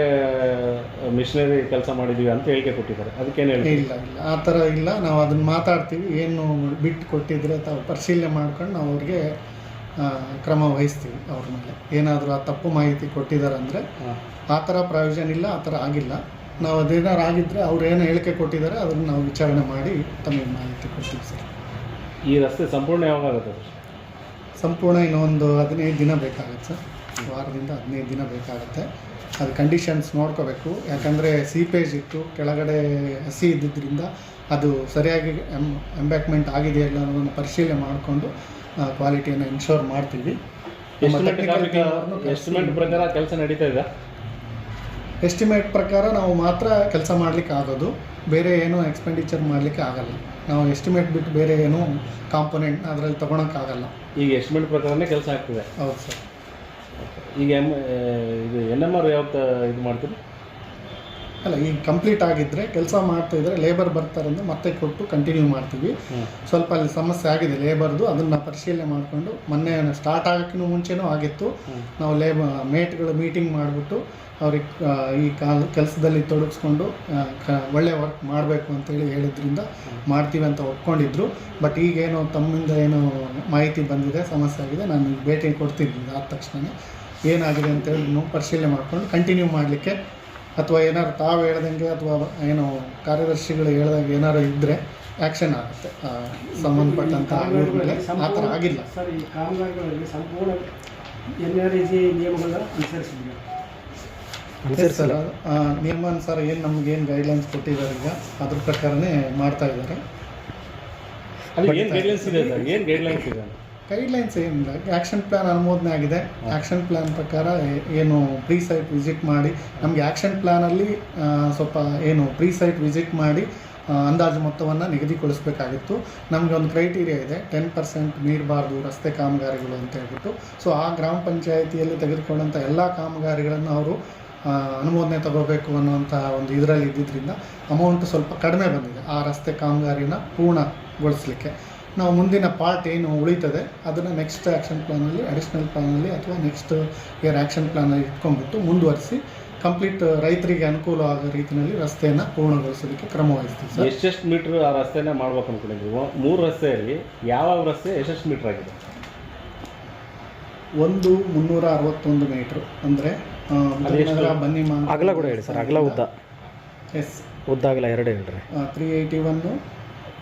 ಮಿಷನರಿ ಕೆಲಸ ಮಾಡಿದ್ದೀವಿ ಅಂತ ಹೇಳಿಕೆ ಕೊಟ್ಟಿದ್ದಾರೆ. ಅದಕ್ಕೇನು ಹೇಳಿ ಇಲ್ಲ ಇಲ್ಲ. ಆ ಥರ ಇಲ್ಲ. ನಾವು ಅದನ್ನ ಮಾತಾಡ್ತೀವಿ. ಏನು ಬಿಟ್ಟು ಕೊಟ್ಟಿದ್ರೆ ತಾವು ಪರಿಶೀಲನೆ ಮಾಡ್ಕೊಂಡು ನಾವು ಅವ್ರಿಗೆ ಕ್ರಮ ವಹಿಸ್ತೀವಿ ಅವ್ರ ಮೇಲೆ. ಏನಾದರೂ ಆ ತಪ್ಪು ಮಾಹಿತಿ ಕೊಟ್ಟಿದ್ದಾರೆ ಅಂದರೆ ಆ ಥರ ಪ್ರಾವಿಷನ್ ಇಲ್ಲ ಆ ಥರ ಆಗಿಲ್ಲ. ನಾವು ಅದೇನಾರು ಆಗಿದ್ದರೆ ಅವ್ರು ಏನು ಹೇಳಿಕೆ ಕೊಟ್ಟಿದ್ದಾರೆ ಅದನ್ನು ನಾವು ವಿಚಾರಣೆ ಮಾಡಿ ತಮಗೆ ಮಾಹಿತಿ ಕೊಡ್ತೀವಿ ಸರ್. ಈ ರಸ್ತೆ ಸಂಪೂರ್ಣ ಯಾವಾಗ ಆಗುತ್ತೆ ಸರ್? ಸಂಪೂರ್ಣ ಇನ್ನೊಂದು ಹದಿನೈದು ದಿನ ಬೇಕಾಗುತ್ತೆ ಸರ್. ವಾರದಿಂದ ಹದಿನೈದು ದಿನ ಬೇಕಾಗುತ್ತೆ. ಅದು ಕಂಡೀಷನ್ಸ್ ನೋಡ್ಕೋಬೇಕು. ಯಾಕಂದರೆ ಸೀಪೇಜ್ ಇತ್ತು ಕೆಳಗಡೆ ಹಸಿ ಇದ್ದಿದ್ದರಿಂದ ಅದು ಸರಿಯಾಗಿ ಎಂ ಎಂಬ್ಯಾಕ್ಮೆಂಟ್ ಆಗಿದೆಯಲ್ಲ ಅನ್ನೋದನ್ನು ಪರಿಶೀಲನೆ ಮಾಡಿಕೊಂಡು ಕ್ವಾಲಿಟಿಯನ್ನು ಇನ್ಶೋರ್ ಮಾಡ್ತೀವಿ. ಎಸ್ಟಿಮೇಟ್ ಪ್ರಕಾರ ಕೆಲಸ ನಡೀತಾ ಇದೆ. ಎಸ್ಟಿಮೇಟ್ ಪ್ರಕಾರ ನಾವು ಮಾತ್ರ ಕೆಲಸ ಮಾಡಲಿಕ್ಕೆ ಆಗೋದು ಬೇರೆ ಏನೂ ಎಕ್ಸ್ಪೆಂಡಿಚರ್ ಮಾಡಲಿಕ್ಕೆ ಆಗಲ್ಲ. ನಾವು ಎಸ್ಟಿಮೇಟ್ ಬಿಟ್ಟು ಬೇರೆ ಏನೂ ಕಾಂಪೊನೆಂಟ್ ಅದರಲ್ಲಿ ತೊಗೊಳಕ್ಕಾಗಲ್ಲ ಈಗ ಎಸ್ಟಿಮೇಟ್ ಪ್ರಕಾರನೇ ಕೆಲಸ ಆಗ್ತಿದೆ. ಹೌದು ಸರ್. ಈಗ ಎಂ ಇದು ಎನ್ ಎಂ ಆರ್ ಯಾವತ್ತು ಇದು ಮಾಡ್ತೀರಿ? ಅಲ್ಲ ಈಗ ಕಂಪ್ಲೀಟ್ ಆಗಿದ್ದರೆ ಕೆಲಸ ಮಾಡ್ತಾ ಇದ್ದರೆ ಲೇಬರ್ ಬರ್ತಾರಂದ್ರೆ ಮತ್ತೆ ಕೊಟ್ಟು ಕಂಟಿನ್ಯೂ ಮಾಡ್ತೀವಿ. ಸ್ವಲ್ಪ ಅಲ್ಲಿ ಸಮಸ್ಯೆ ಆಗಿದೆ ಲೇಬರ್ದು ಅದನ್ನು ಪರಿಶೀಲನೆ ಮಾಡಿಕೊಂಡು ಮೊನ್ನೆ ಸ್ಟಾರ್ಟ್ ಆಗೋಕ್ಕಿಂತ ಮುಂಚೆನೂ ಆಗಿತ್ತು. ನಾವು ಲೇಬ ಮೇಟ್ಗಳು ಮೀಟಿಂಗ್ ಮಾಡಿಬಿಟ್ಟು ಅವ್ರಿಗೆ ಈ ಕಾಲ ಕೆಲಸದಲ್ಲಿ ತೊಡಗಿಸ್ಕೊಂಡು ಕ ಒಳ್ಳೆ ವರ್ಕ್ ಮಾಡಬೇಕು ಅಂತೇಳಿ ಹೇಳಿದ್ರಿಂದ ಮಾಡ್ತೀವಿ ಅಂತ ಒಪ್ಕೊಂಡಿದ್ರು. ಬಟ್ ಈಗೇನು ತಮ್ಮಿಂದ ಏನು ಮಾಹಿತಿ ಬಂದಿದೆ ಸಮಸ್ಯೆ ಆಗಿದೆ ನಾನು ನಿಮ್ಗೆ ಭೇಟಿ ಕೊಡ್ತಿದ್ದೀನಿ ಆದ ತಕ್ಷಣ ಏನಾಗಿದೆ ಅಂತೇಳಿ ಪರಿಶೀಲನೆ ಮಾಡಿಕೊಂಡು ಕಂಟಿನ್ಯೂ ಮಾಡಲಿಕ್ಕೆ ಅಥವಾ ಏನಾದ್ರು ತಾವು ಹೇಳ್ದಂಗೆ ಅಥವಾ ಏನು ಕಾರ್ಯದರ್ಶಿಗಳು ಹೇಳ್ದಂಗೆ ಏನಾದ್ರು ಇದ್ದರೆ ಆ್ಯಕ್ಷನ್ ಆಗುತ್ತೆ. ಸಂಬಂಧಪಟ್ಟಂತ ಸಂಬಂಧಪಟ್ಟಂಥ ಮೇಲೆ. ಆ ಥರ ಆಗಿಲ್ಲ. ಸರ್ ಈ ಕಾಮಗಾರಿಗಳಲ್ಲಿ ಸಂಪೂರ್ಣ ಎನ್ ಆರ್ ಇ ಜಿ ನಿಯಮಗಳನ್ನ ಅನುಸರಿಸಿದ್ವಿ ಸರ್ ಆ, ನಿಯಮಾನುಸಾರ ಏನು ನಮ್ಗೆ ಏನು ಗೈಡ್ಲೈನ್ಸ್ ಕೊಟ್ಟಿದ್ದಾರೆ ಈಗ ಅದ್ರ ಪ್ರಕಾರನೇ ಮಾಡ್ತಾ ಇದ್ದಾರೆ. ಏನು ಗೈಡ್ಲೈನ್ಸ್ ಇದೆ ಸರ್? ಏನು ಗೈಡ್ಲೈನ್ಸ್ ಇದೆ? ಗೈಡ್ಲೈನ್ಸ್ ಏನಿಲ್ಲ ಆ್ಯಕ್ಷನ್ ಪ್ಲ್ಯಾನ್ ಅನುಮೋದನೆ ಆಗಿದೆ. ಆ್ಯಕ್ಷನ್ ಪ್ಲ್ಯಾನ್ ಪ್ರಕಾರ ಏನು ಪ್ರೀ ಸೈಟ್ ವಿಸಿಟ್ ಮಾಡಿ ನಮಗೆ ಆ್ಯಕ್ಷನ್ ಪ್ಲ್ಯಾನಲ್ಲಿ ಸ್ವಲ್ಪ ಏನು ಪ್ರೀ ಸೈಟ್ ವಿಸಿಟ್ ಮಾಡಿ ಅಂದಾಜು ಮೊತ್ತವನ್ನು ನಿಗದಿಗೊಳಿಸಬೇಕಾಗಿತ್ತು. ನಮಗೆ ಒಂದು ಕ್ರೈಟೀರಿಯಾ ಇದೆ ಟೆನ್ ಪರ್ಸೆಂಟ್ ನೀಡಬಾರ್ದು ರಸ್ತೆ ಕಾಮಗಾರಿಗಳು ಅಂತ ಹೇಳ್ಬಿಟ್ಟು. ಸೊ ಆ ಗ್ರಾಮ ಪಂಚಾಯಿತಿಯಲ್ಲಿ ತೆಗೆದುಕೊಂಡಂಥ ಎಲ್ಲ ಕಾಮಗಾರಿಗಳನ್ನು ಅವರು ಅನುಮೋದನೆ ತಗೋಬೇಕು ಅನ್ನುವಂಥ ಒಂದು ಇದರಲ್ಲಿ ಇದ್ದಿದ್ದರಿಂದ ಅಮೌಂಟ್ ಸ್ವಲ್ಪ ಕಡಿಮೆ ಬಂದಿದೆ. ಆ ರಸ್ತೆ ಕಾಮಗಾರಿನ ಪೂರ್ಣಗೊಳಿಸಲಿಕ್ಕೆ. ನಾವು ಮುಂದಿನ ಪಾರ್ಟ್ ಏನು ಉಳಿತದೆ ಅದನ್ನು ನೆಕ್ಸ್ಟ್ ಆ್ಯಕ್ಷನ್ ಪ್ಲಾನಲ್ಲಿ ಅಡಿಷ್ನಲ್ ಪ್ಲಾನಲ್ಲಿ ಅಥವಾ ನೆಕ್ಸ್ಟ್ ಇಯರ್ ಆ್ಯಕ್ಷನ್ ಪ್ಲಾನಲ್ಲಿ ಇಟ್ಕೊಂಡ್ಬಿಟ್ಟು ಮುಂದುವರಿಸಿ ಕಂಪ್ಲೀಟ್ ರೈತರಿಗೆ ಅನುಕೂಲ ಆಗೋ ರೀತಿಯಲ್ಲಿ ರಸ್ತೆಯನ್ನು ಪೂರ್ಣಗೊಳಿಸೋದಕ್ಕೆ ಕ್ರಮ ವಹಿಸ್ತೀವಿ ಸರ್. ಎಷ್ಟೆಷ್ಟು ಮೀಟ್ರ್ ಆ ರಸ್ತೆನ ಮಾಡ್ಬೇಕು ಅಂದ್ಕೊಂಡಿದ್ದೀವಿ ಮೂರು ರಸ್ತೆಯಲ್ಲಿ ಯಾವ ರಸ್ತೆ ಎಷ್ಟೆಷ್ಟು ಮೀಟ್ರ್ ಆಗಿದೆ? ಒಂದು ಮುನ್ನೂರ ಅರವತ್ತೊಂದು ಮೀಟ್ರ್ ಅಂದರೆ? ಬನ್ನಿ ಅಗಲ ಕೂಡ ಹೇಳಿ ಸರ್ ಅಗಲ ಉದ್ದ. ಎಸ್ ಉದ್ದ ಅಗಲ ಎರಡು ಹೇಳ್ರಿ. Three eighty one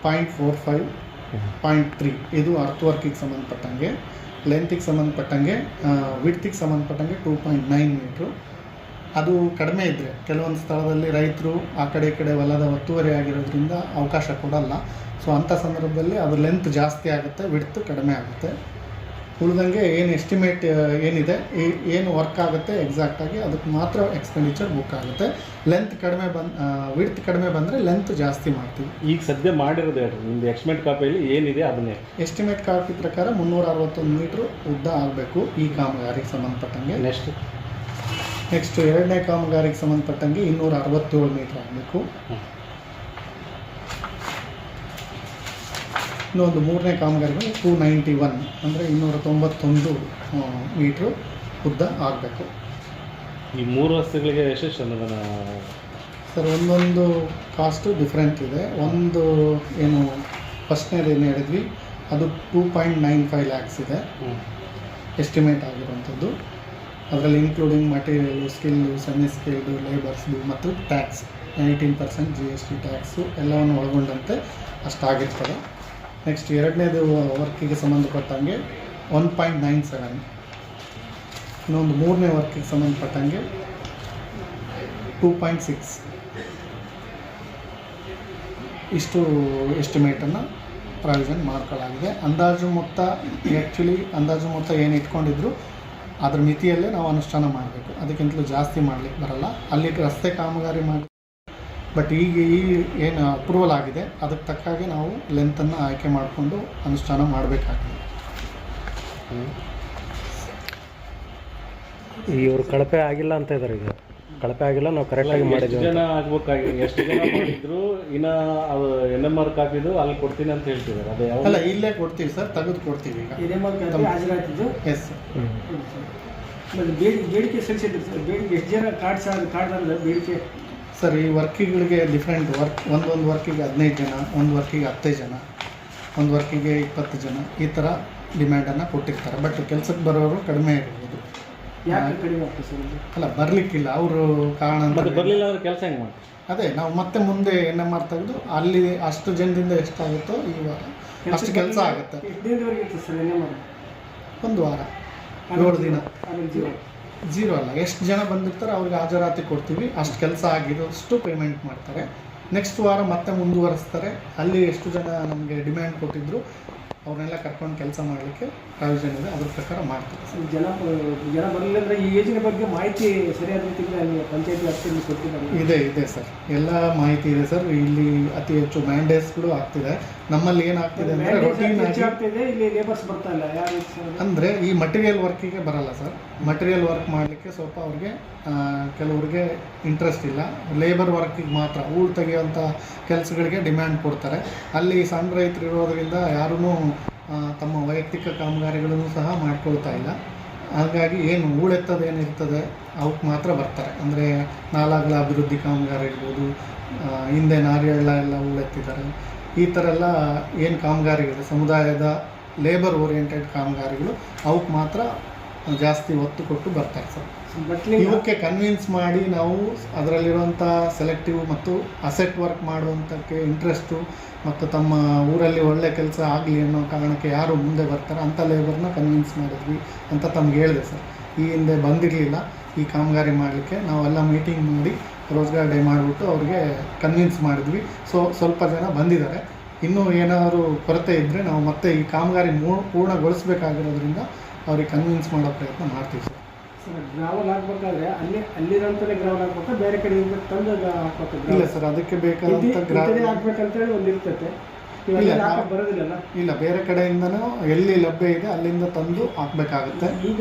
point four five point three ಇದು ಅರ್ತ್ ವರ್ಕಿಗೆ ಸಂಬಂಧಪಟ್ಟಂಗೆ ಲೆಂತಿಗೆ ಸಂಬಂಧಪಟ್ಟಂಗೆ ವಿಡ್ತಿಗೆ ಸಂಬಂಧಪಟ್ಟಂಗೆ ಟೂ ಪಾಯಿಂಟ್ ನೈನ್ ಮೀಟ್ರು ಅದು ಕಡಿಮೆ ಇದ್ದರೆ ಕೆಲವೊಂದು ಸ್ಥಳದಲ್ಲಿ ರೈತರು ಆ ಕಡೆ ಕಡೆ ಹೊಲದ ಒತ್ತುವರಿ ಆಗಿರೋದ್ರಿಂದ ಅವಕಾಶ ಕೊಡಲ್ಲ. ಸೊ ಅಂಥ ಸಂದರ್ಭದಲ್ಲಿ ಅದು ಲೆಂತ್ ಜಾಸ್ತಿ ಆಗುತ್ತೆ ವಿಡ್ತ್ ಕಡಿಮೆ ಆಗುತ್ತೆ. ಉಳಿದಂಗೆ ಏನು ಎಸ್ಟಿಮೇಟ್ ಏನಿದೆ ಏನು ವರ್ಕ್ ಆಗುತ್ತೆ ಎಕ್ಸಾಕ್ಟಾಗಿ ಅದಕ್ಕೆ ಮಾತ್ರ ಎಕ್ಸ್ಪೆಂಡಿಚರ್ ಬುಕ್ ಆಗುತ್ತೆ. ಲೆಂತ್ ಕಡಿಮೆ ಬಂದು ವಿಡ್ತ್ ಕಡಿಮೆ ಬಂದರೆ ಲೆಂತ್ ಜಾಸ್ತಿ ಮಾಡ್ತೀವಿ. ಈಗ ಸದ್ಯ ಮಾಡಿರೋದು ಹೇಳಿ ನಿಮ್ದು ಎಕ್ಸ್ಮೆಂಟ್ ಕಾಪಿಯಲ್ಲಿ ಏನಿದೆ ಅದನ್ನೇ. ಎಸ್ಟಿಮೇಟ್ ಕಾಪಿ ಪ್ರಕಾರ ಮುನ್ನೂರ ಅರವತ್ತೊಂದು ಮೀಟ್ರ್ ಉದ್ದ ಆಗಬೇಕು ಈ ಕಾಮಗಾರಿಗೆ ಸಂಬಂಧಪಟ್ಟಂಗೆ. ನೆಕ್ಸ್ಟ್ ನೆಕ್ಸ್ಟ್ ಎರಡನೇ ಕಾಮಗಾರಿಗೆ ಸಂಬಂಧಪಟ್ಟಂಗೆ ಇನ್ನೂರ ಅರವತ್ತೇಳು ಮೀಟ್ರ್ ಆಗಬೇಕು ಇನ್ನೊಂದು ಮೂರನೇ ಕಾಮಗಾರಿಗಳು ಟೂ ನೈಂಟಿ ಒನ್ ಅಂದರೆ ಇನ್ನೂರ ತೊಂಬತ್ತೊಂದು ಮೀಟ್ರು ಉದ್ದ ಆಗಬೇಕು. ಈ ಮೂರು ರಸ್ತೆಗಳಿಗೆ ಎಷ್ಟೆಷ್ಟು ಅನುದಾನ? ಸರ್ ಒಂದೊಂದು ಕಾಸ್ಟು ಡಿಫ್ರೆಂಟ್ ಇದೆ. ಒಂದು ಏನು ಫಸ್ಟ್ನೇದು ಏನು ಹೇಳಿದ್ವಿ ಅದು two point nine five lakhs ಇದೆ. ಎಸ್ಟಿಮೇಟ್ ಆಗಿರುವಂಥದ್ದು. ಅದರಲ್ಲಿ including material skill semi skilled ಲೇಬರ್ಸ್ದು ಮತ್ತು tax nineteen percent G S T tax ಎಲ್ಲವನ್ನು ಒಳಗೊಂಡಂತೆ ಅಷ್ಟಾಗಿರ್ತದೆ. ನೆಕ್ಸ್ಟ್ ಎರಡನೇದು ವರ್ಕಿಗೆ ಸಂಬಂಧಪಟ್ಟಂಗೆ ಒನ್ ಪಾಯಿಂಟ್ ನೈನ್ ಸೆವೆನ್ ಇನ್ನೊಂದು ಮೂರನೇ ವರ್ಕಿಗೆ ಸಂಬಂಧಪಟ್ಟಂಗೆ ಟೂ ಪಾಯಿಂಟ್ ಸಿಕ್ಸ್ ಇಷ್ಟು ಎಸ್ಟಿಮೇಟನ್ನು ಪ್ರಾವಿಷನ್ ಮಾಡ್ಕೊಳ್ಳಾಗಿದೆ ಅಂದಾಜು ಮೊತ್ತ ಆ್ಯಕ್ಚುಲಿ ಅಂದಾಜು ಮೊತ್ತ ಏನು ಇಟ್ಕೊಂಡಿದ್ರು, ಅದರ ಮಿತಿಯಲ್ಲೇ ನಾವು ಅನುಷ್ಠಾನ ಮಾಡಬೇಕು. ಅದಕ್ಕಿಂತಲೂ ಜಾಸ್ತಿ ಮಾಡಲಿಕ್ಕೆ ಬರಲ್ಲ. ಅಲ್ಲಿ ರಸ್ತೆ ಕಾಮಗಾರಿ ಮಾಡಿ ಬಟ್ ಈಗ ಈ ಏನು ಅಪ್ರೂವಲ್ ಆಗಿದೆ ಅದಕ್ಕೆ ತಕ್ಕ ಹಾಗೆ ನಾವು ಲೆಂತನ್ನು ಆಯ್ಕೆ ಮಾಡಿಕೊಂಡು ಅನುಷ್ಠಾನ ಮಾಡಬೇಕಾಗಿದೆ ಇವರು ಕಳಪೆ ಆಗಿಲ್ಲ ಅಂತ ಇದ್ದಾರೆ ಈಗ. ಕಳಪೆ ಆಗಿಲ್ಲ ನಾವು ಕರೆಕ್ಟಾಗಿ ಎಷ್ಟು ಮಾಡಿದ್ದೀವಿ ಜನ ಆಗ್ಬೇಕಾಗಿ ಎಷ್ಟು ಜನ ಮಾಡಿದ್ರು ಇನ್ನ ಅದು ಎನ್ ಎಂ ಆರ್ ಕಾಪಿದು ಅಲ್ಲಿ ಕೊಡ್ತೀನಿ ಅಂತ ಹೇಳ್ತಿದ್ದಾರೆ ಅದೇ ಯಾವ ಅಲ್ಲ ಇಲ್ಲೇ ಕೊಡ್ತೀವಿ ಸರ್ ತೆಗೆದು ಕೊಡ್ತೀವಿ ಈಗ. ಹಾಜರಾಗ್ತಿದ್ದು ಎಸ್ ಬೇಡಿಕೆ ಬೇಡಿಕೆ ಸಲ್ಲಿಸಿದ್ರು ಸರ್. ಬೇಡಿಕೆ ಎಷ್ಟು ಜನ ಕಾರ್ಡ್ ಸರ್ ಕಾರ್ಡ್ ಬೇಡಿಕೆ ಸರ್ ಈ ವರ್ಕಿಗಳಿಗೆ ಡಿಫ್ರೆಂಟ್ ವರ್ಕ್ ಒಂದೊಂದು ವರ್ಕಿಗೆ ಹದಿನೈದು ಜನ ಒಂದು ವರ್ಕಿಗೆ ಹತ್ತೈದು ಜನ ಒಂದು ವರ್ಕಿಗೆ ಇಪ್ಪತ್ತು ಜನ ಈ ಥರ ಡಿಮ್ಯಾಂಡನ್ನು ಕೊಟ್ಟಿರ್ತಾರೆ. ಬಟ್ ಕೆಲಸಕ್ಕೆ ಬರೋರು ಕಡಿಮೆ ಇರ್ಬೋದು ಯಾಕೆ ಕಡಿಮೆ ಆಗ್ತದೆ ಸರ್ ಇದು? ಅಲ್ಲ ಬರಲಿಕ್ಕಿಲ್ಲ. ಅವರು ಕಾರಣ ಅಂತ ಮತ್ತೆ ಬರಲಿಲ್ಲ ಅಂದ್ರೆ ಕೆಲಸ ಹೆಂಗೆ ಮಾಡ್ತೀವಿ ಅದೇ ನಾವು ಮತ್ತೆ ಮುಂದೆ ಎನ್ ಎಂ ಆರ್ ತೆಗೆದು ಅಲ್ಲಿ ಅಷ್ಟು ಜನದಿಂದ ಎಷ್ಟಾಗುತ್ತೋ ಈ ವಾರ ಅಷ್ಟು ಕೆಲಸ ಆಗುತ್ತೆ. ಎಷ್ಟು ಇರ್ತದೆ ಸರ್ ಏನೇ ಮಾಡಿ ಒಂದು ವಾರ ಏಳು ದಿನ. ಆಮೇಲೆ ಜೀರೋ ಅಲ್ಲ. ಎಷ್ಟು ಜನ ಬಂದಿರ್ತಾರೆ ಅವ್ರಿಗೆ ಹಾಜರಾತಿ ಕೊಡ್ತೀವಿ. ಅಷ್ಟು ಕೆಲಸ ಆಗಿರೋಷ್ಟು ಪೇಮೆಂಟ್ ಮಾಡ್ತಾರೆ. ನೆಕ್ಸ್ಟ್ ವಾರ ಮತ್ತೆ ಮುಂದುವರಿಸ್ತಾರೆ. ಅಲ್ಲಿ ಎಷ್ಟು ಜನ ನಮಗೆ ಡಿಮ್ಯಾಂಡ್ ಕೊಟ್ಟಿದ್ರು? ಅವ್ರನ್ನೆಲ್ಲ ಕರ್ಕೊಂಡು ಕೆಲಸ ಮಾಡಲಿಕ್ಕೆ ಪ್ರಾವಿಷನ್ ಇದೆ. ಅದ್ರ ಪ್ರಕಾರ ಮಾಡ್ತೀವಿ. ಜನ ಜನ ಬರಲಿಲ್ಲ ಅಂದರೆ ಈ ಯೋಜನೆ ಬಗ್ಗೆ ಮಾಹಿತಿ ಸರಿಯಾದ ರೀತಿಯಲ್ಲಿ ಪಂಚಾಯತಿ ವ್ಯಾಪ್ತಿಯಲ್ಲಿ ಕೊಟ್ಟಿದ್ದಾರೆ. ಇದೆ ಇದೆ ಸರ್. ಎಲ್ಲ ಮಾಹಿತಿ ಇದೆ ಸರ್. ಇಲ್ಲಿ ಅತಿ ಹೆಚ್ಚು ಮ್ಯಾಂಡೇಟ್ಸ್ಗಳು ಆಗ್ತಿದೆ. ನಮ್ಮಲ್ಲಿ ಏನಾಗ್ತಿದೆ ಅಂದರೆ ರೊಟೀನ್ ಆಗ್ತಿದೆ ಇಲ್ಲಿ ಲೇಬರ್ಸ್ ಬರ್ತಾ ಇಲ್ಲ. ಅಂದರೆ ಈ ಮಟೀರಿಯಲ್ ವರ್ಕಿಗೆ ಬರಲ್ಲ ಸರ್. ಮಟೀರಿಯಲ್ ವರ್ಕ್ ಮಾಡಲಿಕ್ಕೆ ಸ್ವಲ್ಪ ಅವ್ರಿಗೆ ಕೆಲವರಿಗೆ ಕೆಲವ್ರಿಗೆ ಇಂಟ್ರೆಸ್ಟ್ ಇಲ್ಲ. ಲೇಬರ್ ವರ್ಕಿಗೆ ಮಾತ್ರ ಹೂಳು ತೆಗೆಯುವಂಥ ಕೆಲಸಗಳಿಗೆ ಡಿಮ್ಯಾಂಡ್ ಕೊಡ್ತಾರೆ. ಅಲ್ಲಿ ಸಣ್ಣ ರೈತರು ಇರೋದರಿಂದ ಯಾರೂ ತಮ್ಮ ವೈಯಕ್ತಿಕ ಕಾಮಗಾರಿಗಳನ್ನು ಸಹ ಮಾಡ್ಕೊಳ್ತಾ ಇಲ್ಲ. ಹಾಗಾಗಿ ಏನು ಹೂಳೆತ್ತದು ಏನಿರ್ತದೆ ಅವಕ್ಕೆ ಮಾತ್ರ ಬರ್ತಾರೆ. ಅಂದರೆ ನಾಲಾಗಲ ಅಭಿವೃದ್ಧಿ ಕಾಮಗಾರಿ ಇರ್ಬೋದು ಹಿಂದೆ ನಾರಿಯಳ್ಳ ಎಲ್ಲ ಹೂಳೆತ್ತಿದ್ದಾರೆ ಈ ಥರ ಎಲ್ಲ ಏನು ಕಾಮಗಾರಿಗಳು ಸಮುದಾಯದ ಲೇಬರ್ ಓರಿಯೆಂಟೆಡ್ ಕಾಮಗಾರಿಗಳು ಅವಕ್ಕೆ ಮಾತ್ರ ಜಾಸ್ತಿ ಒತ್ತು ಕೊಟ್ಟು ಬರ್ತಾರೆ ಸರ್. ಇವಕ್ಕೆ ಕನ್ವಿನ್ಸ್ ಮಾಡಿ ನಾವು ಅದರಲ್ಲಿರುವಂಥ ಸೆಲೆಕ್ಟಿವ್ ಮತ್ತು ಅಸೆಟ್ ವರ್ಕ್ ಮಾಡುವಂಥಕ್ಕೆ ಇಂಟ್ರೆಸ್ಟು ಮತ್ತು ತಮ್ಮ ಊರಲ್ಲಿ ಒಳ್ಳೆ ಕೆಲಸ ಆಗಲಿ ಅನ್ನೋ ಕಾರಣಕ್ಕೆ ಯಾರು ಮುಂದೆ ಬರ್ತಾರೆ ಅಂಥ ಲೇಬರ್ನ ಕನ್ವಿನ್ಸ್ ಮಾಡಿದ್ವಿ ಅಂತ ತಮ್ಗೆ ಹೇಳಿದೆ ಸರ್ ಈ ಹಿಂದೆ ಬಂದಿರಲಿಲ್ಲ. ಈ ಕಾಮಗಾರಿ ಮಾಡಲಿಕ್ಕೆ ನಾವೆಲ್ಲ ಮೀಟಿಂಗ್ ಮಾಡಿ ರೋಜ್ಗಾರ್ ಡೇ ಮಾಡಿಬಿಟ್ಟು ಅವ್ರಿಗೆ ಕನ್ವಿನ್ಸ್ ಮಾಡಿದ್ವಿ. ಸೊ ಸ್ವಲ್ಪ ಜನ ಬಂದಿದ್ದಾರೆ. ಇನ್ನೂ ಏನಾದರೂ ಕೊರತೆ ಇದ್ದರೆ ನಾವು ಮತ್ತೆ ಈ ಕಾಮಗಾರಿ ಮೂ ಪೂರ್ಣಗೊಳಿಸಬೇಕಾಗಿರೋದ್ರಿಂದ ಅವ್ರಿಗೆ ಕನ್ವಿನ್ಸ್ ಮಾಡೋ ಪ್ರಯತ್ನ ಮಾಡ್ತೀವಿ ಸರ್ ಸರ್ ಗ್ರಾವಲ್ ಹಾಕ್ಬೇಕಾದ್ರೆ ಅಲ್ಲಿ ಅಲ್ಲಿರೋಂಥದ್ದೇ ಗ್ರಾವಲ್ ಹಾಕ್ಬೇಕಾ? ಬೇರೆ ಕಡೆಯಿಂದ ತಂದು ಹಾಕ್ಬೇಕು ಇಲ್ಲ ಸರ್ ಅದಕ್ಕೆ ಬೇಕಾದಂಥ ಗ್ರಾವಲ್ ಹಾಕ್ಬೇಕಂತೇಳಿ ಒಂದು ಇರ್ತೈತೆ ಬರೋದಿಲ್ಲ ಇಲ್ಲ ಬೇರೆ ಕಡೆಯಿಂದನೂ ಎಲ್ಲಿ ಲಭ್ಯ ಇದೆ ಅಲ್ಲಿಂದ ತಂದು ಹಾಕ್ಬೇಕಾಗುತ್ತೆ. ಈಗ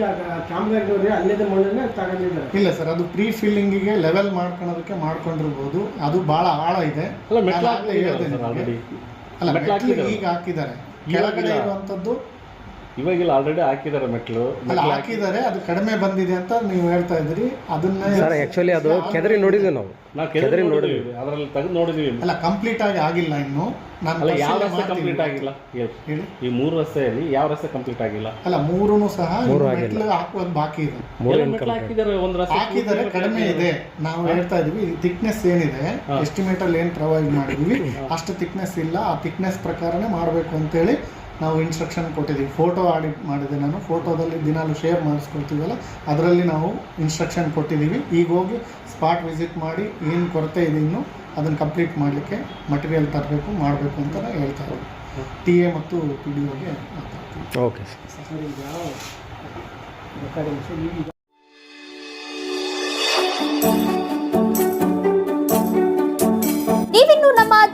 ಕಾಮಗಾರಿ ಅಲ್ಲಿದ್ದ ಮಣ್ಣನ್ನೇ ತಗೊಂಡಿದ್ದಾರೆ. ಇಲ್ಲ ಸರ್ ಅದು ಪ್ರೀ ಫಿಲ್ಲಿಂಗಿಗೆ ಲೆವೆಲ್ ಮಾಡ್ಕೊಳೋದಕ್ಕೆ ಮಾಡ್ಕೊಂಡಿರ್ಬೋದು. ಅದು ಭಾಳ ಆಳ ಇದೆ. ಅಲ್ಲ ಈಗ ಹಾಕಿದ್ದಾರೆ. ಕೆಳಗಡೆ ಇರುವಂಥದ್ದು ಇವಾಗಿಲ್ಲ ಆಲ್ರೆಡಿ ಹಾಕಿದ್ದಾರೆ ಮೆಟ್ಲು ಅಲ್ಲ ಮೆಟ್ಲು ಹಾಕಿದ್ದಾರೆ ಅದು ಕಡಿಮೆ ಬಂದಿದೆ ಅಂತ ನೀವು ಹೇಳ್ತಾ ಇದ್ರಿ ಅದನ್ನ ಸರ್ ಆ್ಯಕ್ಚುಲಿ ಅದು ಕೆದರಿ ನೋಡಿದ್ವಿ ನಾವು. ನಾವು ಕೆದರಿ ನೋಡಿದ್ವಿ. ಅದರಲ್ಲಿ ತೆಗೆದು ನೋಡಿದ್ವಿ. ಅಲ್ಲ ಕಂಪ್ಲೀಟ್ ಆಗಿ ಆಗಿಲ್ಲ ಇನ್ನು. ನಾನು ಅಲ್ಲ ಯಾವ ರಸ್ತೆ ಕಂಪ್ಲೀಟ್ ಆಗಿಲ್ಲ? ಈ ಮೂರು ರಸ್ತೆಯಲ್ಲಿ ಯಾವ ರಸ್ತೆ ಕಂಪ್ಲೀಟ್ ಆಗಿಲ್ಲ? ಅಲ್ಲ ಮೂರೂ ಸಹ ಮೂರು ಇನ್ನು ಆಗಿಲ್ಲ. ಮೆಟ್ಲು ಹಾಕುವುದು ಬಾಕಿ ಇದೆ. ಮೂರು ಹಾಕಿದ್ದಾರೆ ಒಂದು ರಸ್ತೆ ಹಾಕಿದರೆ ಕಡಿಮೆ ಇದೆ. ನಾವು ಹೇಳ್ತಾ ಇದೀವಿ ಥಿಕ್ನೆಸ್ ಏನಿದೆ ಎಸ್ಟಿಮೇಟಲ್ಲಿ ಎಸ್ಟಿಮೇಟ್ ಅಲ್ಲಿ ಏನು ಪ್ರೊವೈಡ್ ಮಾಡಿದ್ವಿ ಅಷ್ಟು ಥಿಕ್ನೆಸ್ ಇಲ್ಲ ಆ ಥಿಕ್ನೆಸ್ ಪ್ರಕಾರನೇ ಮಾಡಬೇಕು ಅಂತೇಳಿ ನಾವು ಇನ್ಸ್ಟ್ರಕ್ಷನ್ ಕೊಟ್ಟಿದ್ದೀವಿ. ಫೋಟೋ ಆಡಿಟ್ ಮಾಡಿದೆ ನಾನು. ಫೋಟೋದಲ್ಲಿ ದಿನಾಲು ಶೇರ್ ಮಾಡಿಸ್ಕೊಳ್ತೀವಲ್ಲ ಅದರಲ್ಲಿ ನಾವು ಇನ್ಸ್ಟ್ರಕ್ಷನ್ ಕೊಟ್ಟಿದ್ದೀವಿ. ಈಗ ಹೋಗಿ ಸ್ಪಾಟ್ ವಿಸಿಟ್ ಮಾಡಿ ಏನು ಕೊರತೆ ಇದೆ ಇನ್ನು ಅದನ್ನು ಕಂಪ್ಲೀಟ್ ಮಾಡಲಿಕ್ಕೆ ಮಟೀರಿಯಲ್ ತರಬೇಕು ಮಾಡಬೇಕು ಅಂತ ಹೇಳ್ತಾ ಇದ್ದೀವಿ ಟಿ ಎ ಮತ್ತು ಪಿ ಡಿ ಒಗೆ ಮಾತಾಡ್ತೀವಿ ಓಕೆ ಸರ್